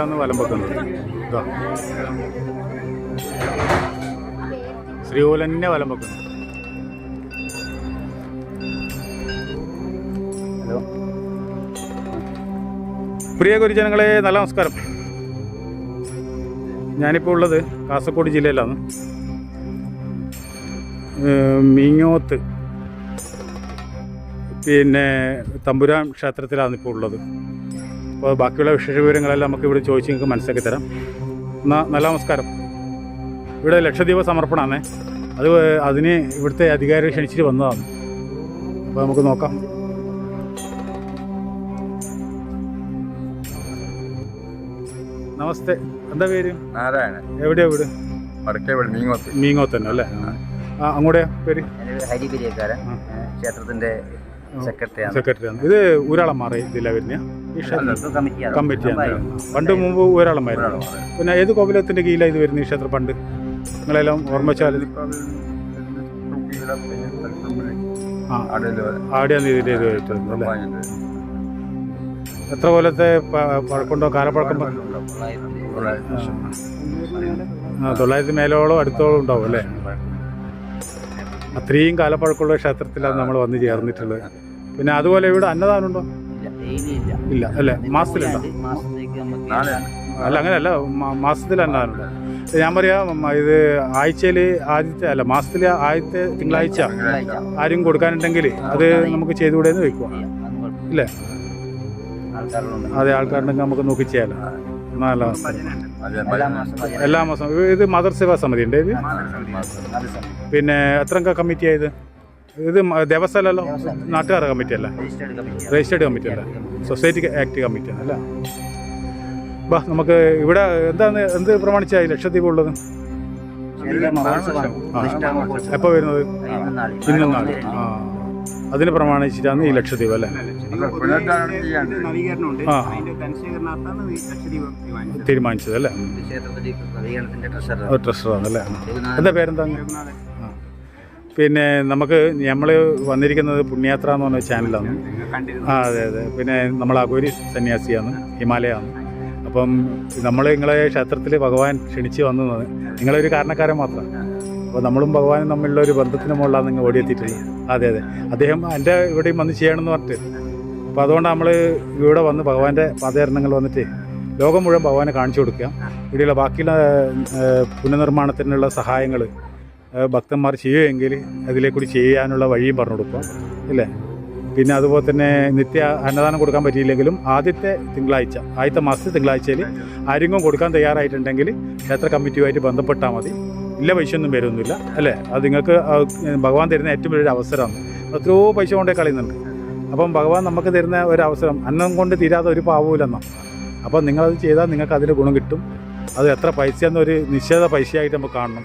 ശ്രീകോലാണ് വലം ഇതാ. ശ്രീകോലന്നെ വലം ഹലോ. പ്രിയ ഗുരുജനങ്ങളെ നല്ല നമസ്കാരം. ഞാനിപ്പോൾ ഉള്ളത് കാസർഗോഡ് ജില്ലയിലാണ്. മീങ്ങോത്ത്. പിന്നെ തമ്പുരാൻ ക്ഷേത്രത്തിലാണ് ഇപ്പോൾ ഉള്ളത്. അപ്പോൾ ബാക്കിയുള്ള വിശേഷ വിവരങ്ങളെല്ലാം നമുക്ക് ഇവിടെ ചോദിച്ച് നിങ്ങൾക്ക് മനസ്സിലാക്കി തരാം. എന്നാൽ നല്ല നമസ്കാരം. ഇവിടെ ലക്ഷദ്വീപ സമർപ്പണമാണ് അത് അതിന് ഇവിടുത്തെ അധികാരി ക്ഷണിച്ചിട്ട് വന്നതാണ്. അപ്പോൾ നമുക്ക് നോക്കാം. നമസ്തേ. എന്താ പേര്? നാരായണൻ. എവിടെയാ വീട്? വടക്കേ വീട് മീങ്ങോത്ത്. മീങ്ങോത്ത് തന്നെ അല്ലേ? ആ അങ്ങോട്ടെ പേര്. ക്ഷേത്രത്തിന്റെ സെക്രട്ടറിയാണ്. സെക്രട്ടറിയാണ്. ഇത് ഊരാളന്മാർ ഇതില്ല വരുന്ന? കമ്മിറ്റിയാണ്? പണ്ട് മുമ്പ് ഊരാളന്മാരായിരുന്നു പിന്നെ ഏത് കോവിലത്തിന്റെ കീഴിലാണ് ഇത് വരുന്നത് ഈ ക്ഷേത്രം പണ്ട്? നിങ്ങളെല്ലാം ഓർമ്മിച്ചാൽ എത്ര കൊല്ലത്തെ പഴക്കുണ്ടോ പഴക്കമുണ്ടോ? കാലപ്പഴക്കം തൊള്ളായിരത്തി മേലോളം അടുത്തോളം ഉണ്ടാവും അല്ലേ? അത്രയും കാലപ്പഴക്കമുള്ള ക്ഷേത്രത്തിലാണ് നമ്മൾ വന്ന് ചേർന്നിട്ടുള്ളത്. പിന്നെ അതുപോലെ ഇവിടെ അന്നദാനം ഉണ്ടോ ഇല്ല. അല്ലേ? നാളെ അല്ല. അങ്ങനെയല്ല. മാസത്തിൽ അന്നദാനം ഞാൻ പറയാം ഇത് ആഴ്ചയിൽ ആദ്യത്തെ അല്ല മാസത്തിൽ ആദ്യത്തെ തിങ്കളാഴ്ച ആരും കൊടുക്കാനുണ്ടെങ്കിൽ അത് നമുക്ക് ചെയ്തുകൂടെ എന്ന് വെക്കുക. ഇല്ലേ അതെ ആൾക്കാരുണ്ടെങ്കിൽ നമുക്ക് നോക്കി ചെയ്യാലോ. നല്ല എല്ലാ മാസം ഇത് മദർ സേവാ സമിതി ഉണ്ട് ഇത് പിന്നെ എത്ര കമ്മിറ്റി കമ്മിറ്റിയാ ഇത് ദേവസ്ഥലല്ലോ? നാട്ടുകാരുടെ കമ്മിറ്റി അല്ല രജിസ്റ്റേർഡ്. രജിസ്റ്റേർഡ് കമ്മിറ്റി അല്ല? സൊസൈറ്റി ആക്ട് കമ്മിറ്റിയാണ് അല്ല? ബാ നമുക്ക് ഇവിടെ എന്താണ് എന്ത് പ്രമാണിച്ചായി ലക്ഷദ്വീപ് ഉള്ളത്. എപ്പോൾ വരുന്നത് ഇന്നും നാളെയും. ഇന്നും നാളെ ആ. അതിന് പ്രമാണിച്ചിട്ടാണ് ഈ ലക്ഷദ്വീപ് അല്ലേ? ആ. തീരുമാനിച്ചത്. അല്ലേ? ട്രഷറാണ് അല്ലേ? എന്താ പേരെന്താ. പിന്നെ നമുക്ക് നമ്മൾ വന്നിരിക്കുന്നത് പുണ്യാത്ര എന്ന് പറഞ്ഞ ചാനലാണ് ആ അതെ അതെ. പിന്നെ നമ്മൾ അഗോരി സന്യാസിയാണ് ഹിമാലയമാണ് അപ്പം നമ്മൾ നിങ്ങളെ ക്ഷേത്രത്തിൽ ഭഗവാൻ ക്ഷണിച്ച് വന്നത് നിങ്ങളൊരു കാരണക്കാരൻ മാത്രം. അപ്പോൾ നമ്മളും ഭഗവാനും തമ്മിലുള്ള ഒരു ബന്ധത്തിന് മുകളിലാണ് നിങ്ങൾ ഓടിയെത്തിയിട്ടുള്ളത്. അതെ അതെ. അദ്ദേഹം എന്റെ ഇവിടെയും വന്ന് ചെയ്യണമെന്ന് പറഞ്ഞിട്ട്. അപ്പോൾ അതുകൊണ്ട് നമ്മൾ ഇവിടെ വന്ന് ഭഗവാന്റെ പാദചരണങ്ങൾ വന്നിട്ട് ലോകം മുഴുവൻ ഭഗവാനെ കാണിച്ചു കൊടുക്കുക. ഇവിടെയുള്ള ബാക്കിയുള്ള പുനർനിർമ്മാണത്തിനുള്ള സഹായങ്ങൾ ഭക്തന്മാർ ചെയ്യുമെങ്കിൽ അതിലേക്കൂടി ചെയ്യാനുള്ള വഴിയും പറഞ്ഞു കൊടുക്കുക ഇല്ലേ പിന്നെ അതുപോലെ തന്നെ നിത്യ അന്നദാനം കൊടുക്കാൻ പറ്റിയില്ലെങ്കിലും ആദ്യത്തെ തിങ്കളാഴ്ച ആദ്യത്തെ മാസത്തെ തിങ്കളാഴ്ചയിൽ ആരെങ്കിലും കൊടുക്കാൻ തയ്യാറായിട്ടുണ്ടെങ്കിൽ ക്ഷേത്ര കമ്മിറ്റിയുമായിട്ട് ബന്ധപ്പെട്ടാൽ മതി. ഇല്ല പൈസ ഒന്നും വരുമൊന്നുമില്ല അല്ലേ? അത് നിങ്ങൾക്ക് ഭഗവാൻ തരുന്ന ഏറ്റവും വലിയൊരു അവസരമാണ്. എത്രയോ പൈസ കൊണ്ടേ കളയുന്നുണ്ട്. അപ്പം ഭഗവാൻ നമുക്ക് തരുന്ന ഒരു അവസരം അന്നം കൊണ്ട് തീരാതെ ഒരു പാവൂലെന്നാണ് അപ്പം നിങ്ങളത് ചെയ്താൽ നിങ്ങൾക്ക് അതിന്റെ ഗുണം കിട്ടും. അത് എത്ര പൈസ എന്നൊരു നിശ്ചിത പൈസയായിട്ട് നമുക്ക് കാണണം.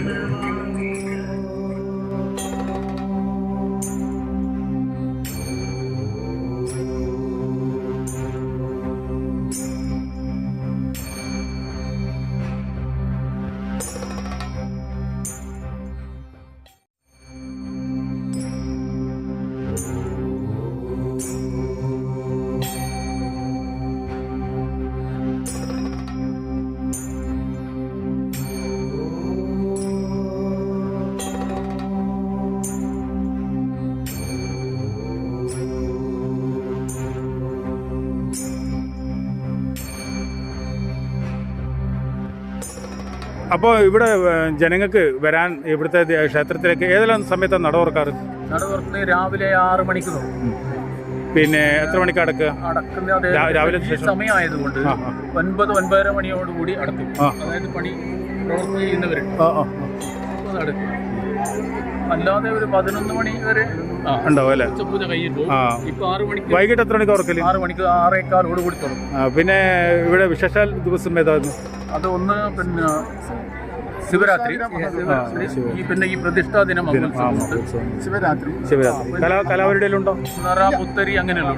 അപ്പോൾ ഇവിടെ ജനങ്ങൾക്ക് വരാൻ ഇവിടുത്തെ ക്ഷേത്രത്തിലേക്ക് ഏതെല്ലാം സമയത്താണ് നട തുറക്കാറ് നട തുറക്കുന്നത് രാവിലെ ആറ് മണിക്ക് പിന്നെ എത്ര മണിക്ക് അടക്കുക അടക്കുന്ന അതേ രാവിലെ സമയമായതുകൊണ്ട്. ഒൻപത് ഒൻപതര മണിയോടുകൂടി അടക്കും. അതായത് പണി ചെയ്യുന്നവരുണ്ട് നടക്കും അല്ലാതെ ഒരു പതിനൊന്ന് മണി വരെ ഉണ്ടാവും അല്ലേ? ഉച്ചപൂജ കഴിഞ്ഞിട്ട് ഇപ്പൊ ആറ് മണിക്ക് വൈകിട്ട് എത്ര മണിക്ക് ഉറക്കില്ല ആറ് മണിക്ക് ആറേക്കാറോട് കൂടി തുടങ്ങും പിന്നെ ഇവിടെ വിശേഷാൽ ദിവസം ഏതായിരുന്നു? അത് ഒന്ന് പിന്നെ ശിവരാത്രി. ഈ പിന്നെ ഈ പ്രതിഷ്ഠാ ദിനം ശിവരാത്രി. ശിവരാത്രി. കലാ കലാപരിപാടിയിലും നിറ പുത്തരി അങ്ങനെയുള്ള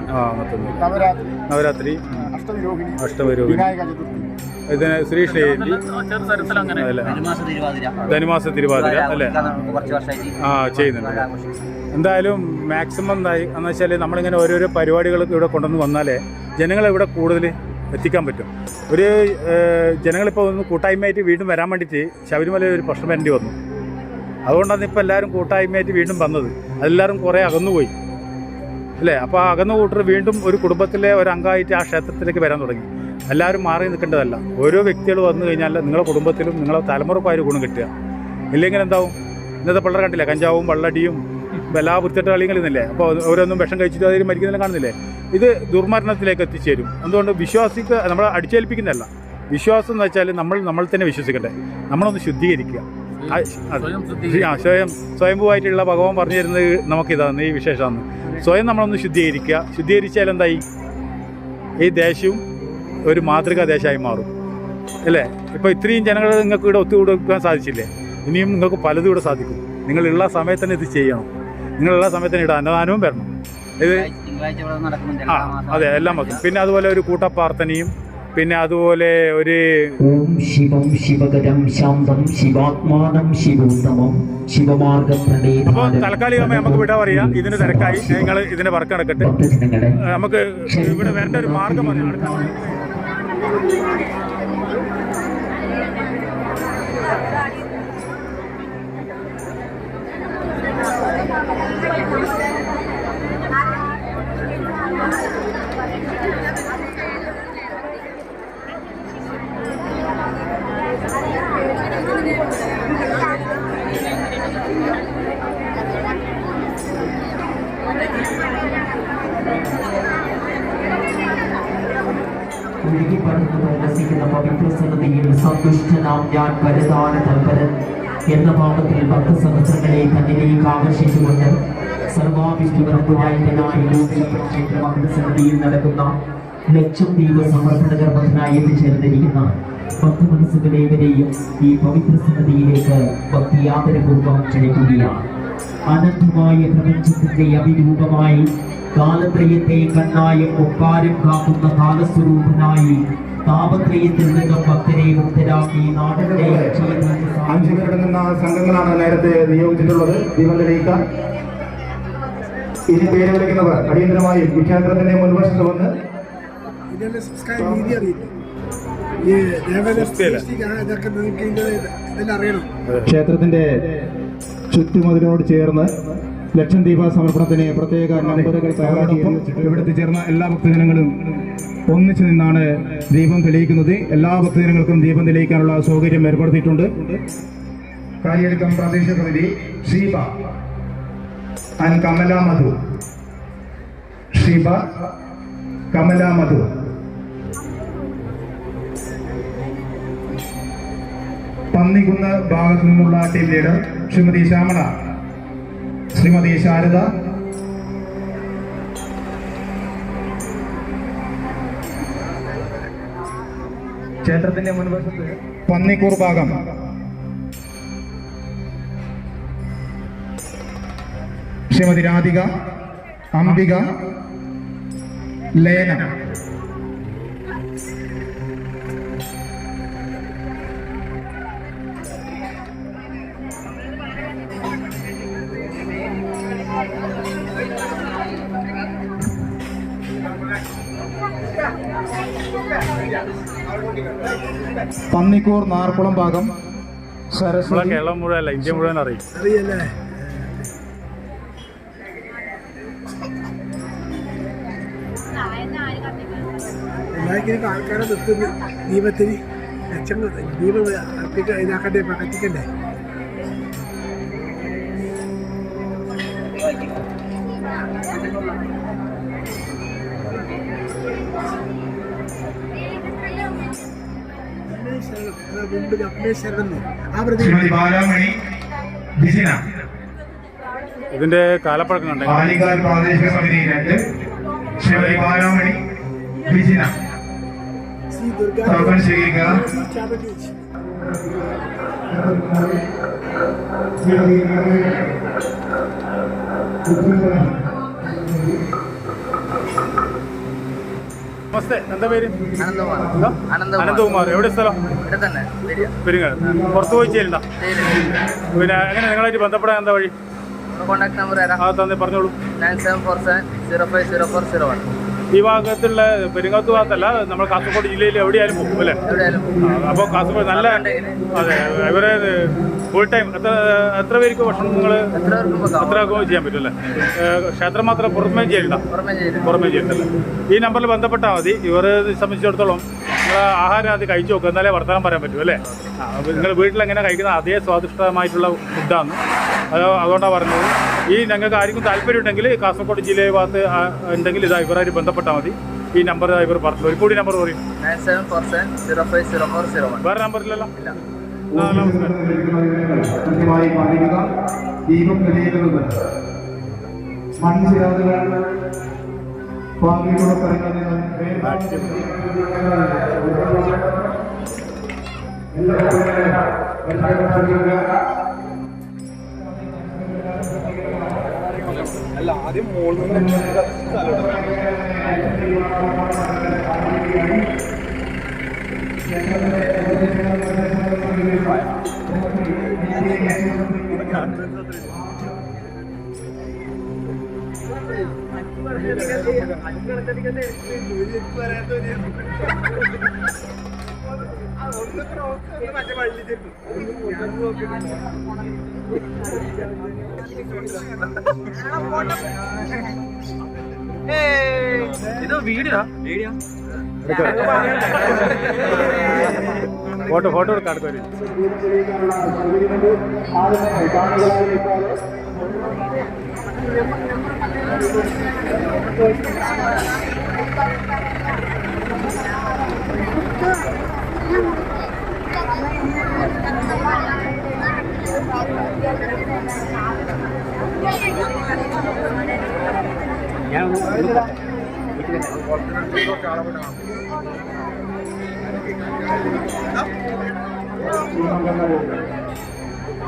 നവരാത്രി. വിനായക ചതുർത്ഥി. ഇതിന് ശ്രീകൃഷ്ണ ധനുമാസ തിരുവാതിര. ധനുമാസ തിരുവാതിര അല്ലേ? ആ ചെയ്യുന്നുണ്ട്. എന്തായാലും മാക്സിമം എന്തായി എന്ന് വെച്ചാൽ നമ്മളിങ്ങനെ ഓരോരോ പരിപാടികൾ ഇവിടെ കൊണ്ടുവന്ന് വന്നാലേ ജനങ്ങളെ ഇവിടെ കൂടുതൽ എത്തിക്കാൻ പറ്റും. ഒരു ജനങ്ങളിപ്പോൾ ഒന്ന് കൂട്ടായ്മയായിട്ട് വീണ്ടും വരാൻ വേണ്ടിയിട്ട് ശബരിമലയിൽ ഒരു പ്രശ്നം വരേണ്ടി വന്നു. അതുകൊണ്ടാണ് ഇപ്പോൾ എല്ലാവരും കൂട്ടായ്മയായിട്ട് വീണ്ടും വന്നത്. അതെല്ലാവരും കുറേ അകന്നുപോയി. അല്ലേ? അപ്പോൾ ആ അകന്നു കൂട്ടർ വീണ്ടും ഒരു കുടുംബത്തിലെ ഒരു ആ ക്ഷേത്രത്തിലേക്ക് വരാൻ തുടങ്ങി. എല്ലാവരും മാറി നിൽക്കേണ്ടതല്ല. ഓരോ വ്യക്തികൾ വന്നു കഴിഞ്ഞാൽ നിങ്ങളുടെ കുടുംബത്തിലും നിങ്ങളുടെ തലമുറക്കും ആ ഒരു ഗുണം കിട്ടുക. ഇല്ലെങ്കിൽ എന്താവും? ഇന്നത്തെ പിള്ളേർ കണ്ടില്ല? കഞ്ചാവും വള്ളടിയും എല്ലാ വൃത്തിയുടെ കളികളിന്നില്ലേ അപ്പോൾ ഓരോന്നും വിഷം കഴിച്ചിട്ട് അതിൽ മരിക്കുന്നില്ല കാണുന്നില്ലേ? ഇത് ദുർമരണത്തിലേക്ക് എത്തിച്ചേരും. അതുകൊണ്ട് വിശ്വാസിക്ക് നമ്മൾ അടിച്ചേൽപ്പിക്കുന്നതല്ല. വിശ്വാസം എന്ന് വെച്ചാൽ നമ്മൾ നമ്മൾ തന്നെ വിശ്വസിക്കട്ടെ. നമ്മളൊന്ന് ശുദ്ധീകരിക്കുക. സ്വയം ആ, ശുദ്ധീകരിക്കുക. സ്വയം സ്വയംഭൂവായിട്ടുള്ള ഭഗവാൻ പറഞ്ഞു തരുന്നത് നമുക്കിതാണ് ഈ വിശേഷമാണ്. സ്വയം നമ്മളൊന്ന് ശുദ്ധീകരിക്കുക. ശുദ്ധീകരിച്ചാൽ എന്തായി? ഈ ദേശവും ഒരു മാതൃകാ ദേശമായി മാറും. അല്ലേ? ഇപ്പോൾ ഇത്രയും ജനങ്ങൾ നിങ്ങൾക്ക് ഇവിടെ ഒത്തുകൊടുക്കാൻ സാധിച്ചില്ലേ? ഇനിയും നിങ്ങൾക്ക് പലതും ഇവിടെ സാധിക്കും. നിങ്ങളുള്ള സമയത്ത് തന്നെ ഇത് ചെയ്യണം. നിങ്ങളുള്ള സമയത്തിന് ഇടാൻ അന്നദാനവും വരണം. ഇത് ആ അതെ എല്ലാം വെക്കും. പിന്നെ അതുപോലെ ഒരു കൂട്ടപ്രാർത്ഥനയും പിന്നെ അതുപോലെ ഒരു ഓം ശിവം ശിവകരം ശാന്തം ശിവാത്മാനം ശിവോത്തമം അപ്പോൾ താൽക്കാലികമായി നമുക്ക് വിടാൻ പറയാം ഇതിന് തിരക്കായി. നിങ്ങൾ ഇതിന്റെ വർക്ക് നടക്കട്ടെ. നമുക്ക് ഇവിടെ വേണ്ട ഒരു മാർഗം സന്തുഷ്ടനാം തൽപ്പരൻ എന്ന ഭാവത്തിൽ ഭക്തസഹസ്രങ്ങളെ തന്നിലേക്ക് ആകർഷിച്ചുകൊണ്ട് സർവാഭിഷ്ടനായി നടക്കുന്ന ലക്ഷം ദീപ സമർപ്പണ കർമ്മത്തിനായി എത്തിച്ചേർന്നിരിക്കുന്ന ഭക്തമനസ്സുകളേവരെയും ഈ പവിത്ര സമിതിയിലേക്ക് ഭക്തിയാദരപൂർവം ക്ഷണിക്കുകയാണ്. അനന്തമായ പ്രപഞ്ചത്തിന്റെ അഭിരൂപമായി കാലത്രയത്തെ കണ്ണായും ഒപ്പാരം കാക്കുന്ന കാലസ്വരൂപനായി താപത്രയത്തിൽ നിന്നും ഭക്തരെ മുക്തരാക്കി നാടിന്റെ അഞ്ച് പേരടങ്ങുന്ന സംഘങ്ങളാണ് നേരത്തെ നിയോഗിച്ചിട്ടുള്ളത്. ദീപം തെളിയിക്കാൻ ഇനി പേര് വിളിക്കുന്നവർ അടിയന്തരമായി വിഖ്യാത്രത്തിന്റെ മുൻവശത്ത് വന്ന്. ക്ഷേത്രത്തിന്റെ ചുറ്റുമതിനോട് ചേർന്ന് ലക്ഷദ്വീപ സമർപ്പണത്തിന് പ്രത്യേക നമ്പറുകൾ തയ്യാറാക്കി ഇവിടുത്തെ ചേർന്ന എല്ലാ ഭക്തജനങ്ങളും ഒന്നിച്ചു നിന്നാണ് ദീപം തെളിയിക്കുന്നത്. എല്ലാ ഭക്തജനങ്ങൾക്കും ദീപം തെളിയിക്കാനുള്ള സൗകര്യം ഏർപ്പെടുത്തിയിട്ടുണ്ട്. കാര്യം പ്രാദേശിക സമിതി ഷീബ ആൻഡ് കമല മധു. ഷീബ കമല മധു. പന്നിക്കുന്ന ഭാഗത്തു നിന്നുള്ള ടീം ലീഡർ ശ്രീമതി ശ്യാമള. ശ്രീമതി ശാരദ. ക്ഷേത്രത്തിന്റെ മുൻവശത്ത് പന്നിക്കൂർ ഭാഗം. ശ്രീമതി രാധിക അംബിക ലേന പന്നിക്കൂർ നാർക്കുളം ഭാഗം സരസ്വതി. കേരളം മുഴുവൻ അല്ല? ഇന്ത്യ മുഴുവൻ അറിയും. അറിയല്ലേ? എല്ലാവർക്കും ആൾക്കാരെ നിർത്തുന്നു. ദീപത്തിന് ലക്ഷങ്ങൾ ദീപം ഇതാക്കട്ടെ പ്രകത്തിക്കണ്ടേ കത്തിക്കണ്ടേ ഇതിന്റെ കാലപ്പഴക്കം കണ്ടെങ്കിൽ പാലിക്കാർ പ്രാദേശിക സമിതി രണ്ട്. ശ്രീമതി ബാലാമണി നമസ്തേ എന്താ പേര്? അനന്തകുമാർ. എവിടെ സ്ഥലം? പെരുങ്ങൽ പുറത്ത് പോയി ചെയ്യണ്ട പിന്നെ എങ്ങനെ നിങ്ങളായിട്ട് ബന്ധപ്പെടാൻ എന്താ വഴി? കോൺടാക്ട് നമ്പർ തരാം. ആ തന്നെ പറഞ്ഞോളൂ. Nine seven four seven zero five zero four zero one ഈ ഭാഗത്തുള്ള പെരുങ്ങാത്ത് ഭാഗത്തല്ല നമ്മൾ കാസർഗോഡ് ജില്ലയിൽ എവിടെയായാലും പോകും അല്ലേ? അപ്പോൾ കാസർഗോഡ് നല്ല അതെ ഇവരെ ഫുൾ ടൈം എത്ര എത്ര പേർക്ക് ഭക്ഷണം നിങ്ങൾ എത്ര ചെയ്യാൻ പറ്റും അല്ലേ? ക്ഷേത്രം മാത്രം പുറമേ ചെയ്യണ്ട? പുറമേ ചെയ്യണ്ടല്ലേ ഈ നമ്പറിൽ ബന്ധപ്പെട്ടാൽ മതി. ഇവരെ സംബന്ധിച്ചിടത്തോളം നിങ്ങൾ ആഹാരം അത് കഴിച്ചു നോക്കുക എന്നാലേ വർത്തമാനം പറയാൻ പറ്റും അല്ലേ? നിങ്ങൾ വീട്ടിൽ എങ്ങനെ കഴിക്കുന്ന അതേ സ്വാദിഷ്ടമായിട്ടുള്ള ഫുഡാണ് അത് അതുകൊണ്ടാണ് പറഞ്ഞത്. ഈ ഞങ്ങൾക്ക് ആർക്കും താല്പര്യം ഉണ്ടെങ്കിൽ കാസർഗോഡ് ജില്ലയെ ഭാഗത്ത് ഉണ്ടെങ്കിൽ ഇത് ഇവരായിട്ട് ബന്ധപ്പെട്ടാൽ മതി. ഈ നമ്പർ ഇവർ പറഞ്ഞു ഒരു കൂടി നമ്പർ പറയും. വേറെ നമ്പറില്ലല്ലോ ആ നമസ്കാരം ആദ്യം പാലിക്കുക നിന്ന് തെളിയിക്കുന്നത് മൺചിരാതുകൾ പാകിലൂടെ പറയുന്നതിന് ഇത് വീഡിയോ വീഡിയോ ഫോട്ടോ ഫോട്ടോ എടുക്കാൻ അടുത്ത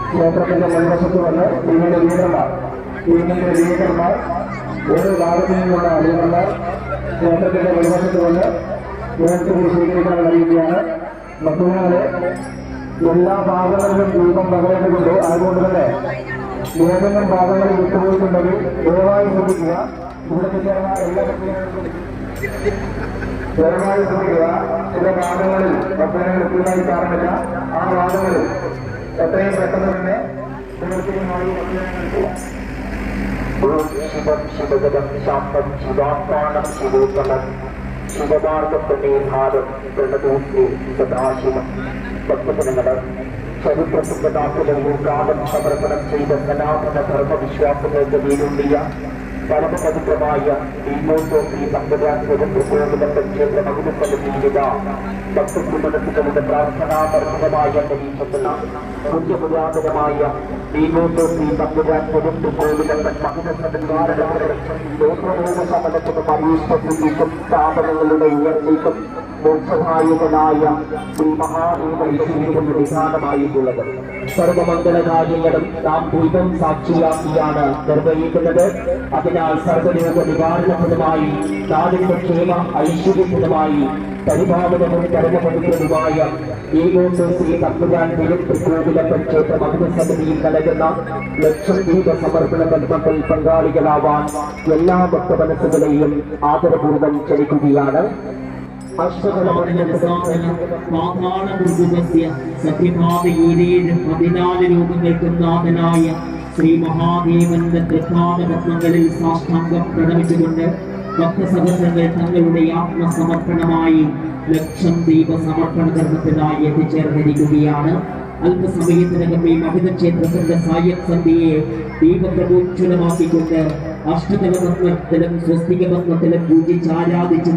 ക്ഷേത്രത്തിന്റെ മുൻവശത്ത് വന്ന് നിങ്ങളുടെ ലീഡർമാർ ടീമിന്റെ ലീഡർമാർ ഓരോ ഭാഗത്തു നിന്നുള്ള ലീഡർമാർ ക്ഷേത്രത്തിന്റെ മുൻവശത്ത് വന്ന് നേതൃത്വം സ്വീകരിക്കാൻ അറിയിക്കുകയാണ് മറ്റുള്ളവരെ എല്ലാ ഭാഗങ്ങളിലും ദീപം പകരേണ്ടതുണ്ട് അതുകൊണ്ട് തന്നെ ഏതെങ്കിലും ഭാഗങ്ങളിൽ വിട്ടുപോയിട്ടുണ്ടെങ്കിൽ ദയവായി ശ്രദ്ധിക്കുക. ഇവിടെ ചേർന്ന എല്ലാ കക്ഷികളും ദയവായി ശ്രദ്ധിക്കുക ചില വാദങ്ങളിൽ ഭക്തരെ കൃത്യമായി കാണുന്നില്ല ആ വാദങ്ങളിൽ എത്രയും പെട്ടെന്ന് തന്നെ സുഹൃത്തുക്കളുമായി ശിവം ശിവഗതം ശാന്തം ശിവാത്മാനം ശിവോത്തമം ശിവമാർഗപ്രമേഹാരം പ്രണതൂത്തി സദാശിവം ഭക്തജനങ്ങൾ ചരിത്രസിദ്ധതാക്കളും കാലം സമർപ്പണം ചെയ്ത സനാതന ധർമ്മവിശ്വാസങ്ങൾക്ക് വീടുണ്ടിയ പരമപവിത്രമായ ദീപോത്സവി സമ്പ്രദായത്തിലും പ്രചോദനത്തെ ക്ഷേത്ര മകുലസമിതിയിലിത ഭക്തകുലനത്തികളുടെ പ്രാർത്ഥനാപർഭമായ അന്തരീക്ഷത്തിൽ പുണ്യപുരാതനമായ ദീപോത്സവി സമ്പ്രദായത്തിലും പ്രചോദനത്തൻ മകുലസമിതികാരണ സമലത്തിനും അരീഷ്ടത്തിനും സ്ഥാപനങ്ങളുടെ ഉയർച്ചയ്ക്കും മോക്ഷനായകനായ ശ്രീ മഹാദേവന്റെ ഈശ്വരന്റെ സർവമംഗള കാര്യങ്ങളും നാം ദൈവം സാക്ഷിയാക്കിയാണ് നിർവഹിക്കുന്നത്. അതിനാൽ സർവലോക നിവാരണപ്രദമായി നാടിന്റെ ക്ഷേമ ഐശ്വര്യപ്രദമായി പരിഭാവനവും കർമ്മപവിത്രതുമായ ഏകോത്സവ തമ്പുരാൻ തിരുത്തൃക്കോവിലപ്പൻ പ്രക്ഷേത്ര മഹുസമിതിയിൽ നൽകുന്ന ലക്ഷദ്വീപ സമർപ്പണ ബന്ധത്തിൽ പങ്കാളികളാവാൻ എല്ലാ ഭക്തമനസ്സുകളെയും ആദരപൂർവം ക്ഷണിക്കുകയാണ്. സത്യഭാവയിലേഴ് പതിനാല് രൂപങ്ങൾക്കും നാഥനായ ശ്രീ മഹാദേവന്റെ തൃപാദപത്മങ്ങളിൽ സാഷ്ടാംഗം പ്രണമിച്ചുകൊണ്ട് ഭക്തസഹസ്രങ്ങൾ തങ്ങളുടെ ആത്മസമർപ്പണമായി ലക്ഷം ദീപ സമർപ്പണ കർമ്മത്തിനായി എത്തിച്ചേർന്നിരിക്കുകയാണ്. അല്പസമയത്തിനകം ഈ മഹിത ക്ഷേത്രത്തിന്റെ സായം സന്ധ്യയെ ദീപപ്രഭോജ്വലമാക്കിക്കൊണ്ട് അഷ്ടതലപത്മത്തിലും സ്വസ്തികപത്മത്തിലും പൂജിച്ച് ആരാധിച്ച്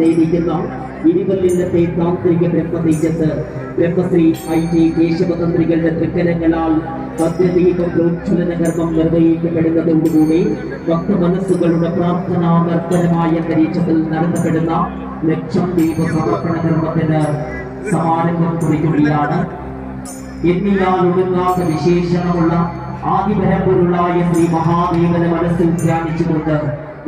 നേരിക്കുന്ന ഇരുവല്ലില്ലത്തെ താന്ത്രിക ബ്രഹ്മതേജസ് ബ്രഹ്മശ്രീ ഐ ടി കേശവതന്ത്രികളുടെ തൃക്കരങ്ങളാൽ ഭദ്രദീപ പ്രോജ്വലന കർമ്മം നിർവഹിക്കപ്പെടുന്നതോടുകൂടി ഭക്തമനസ്സുകളുടെ പ്രാർത്ഥനാ നർത്തനമായ അന്തരീക്ഷത്തിൽ നടത്തപ്പെടുന്ന ലക്ഷം ദീപ സമർപ്പണ കർമ്മത്തിന് സമാരംഭം കുറിക്കുകയാണ് എന്നിയാൽ ഒടുങ്ങാത്ത വിശേഷണമുള്ള ആദിപരമ്പൊരുളായ ശ്രീ മഹാദേവനെ മനസ്സിൽ ധ്യാനിച്ചുകൊണ്ട്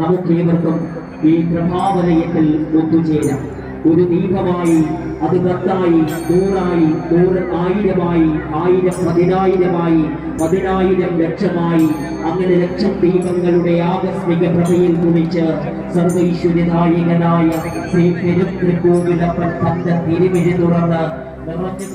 നമുക്കേവർക്കും ഈ പ്രഭാവലയത്തിൽ ഒത്തുചേരാം. ഒരു നീഹമായി അത് പത്തായി നൂറായി നൂറ് ആയിരമായി ആയിരം പതിനായിരമായി പതിനായിരം ലക്ഷമായി. അങ്ങനെ ലക്ഷം ദീപങ്ങളുടെ ആകസ്മിക പ്രഭയിൽ കുറിച്ച് സർവൈശ്വര്യനായകനായ ശ്രീ പെരുത്രികോവിലപ്പൻ തന്റെ തിരുവിരി തുറന്ന് നിറഞ്ഞു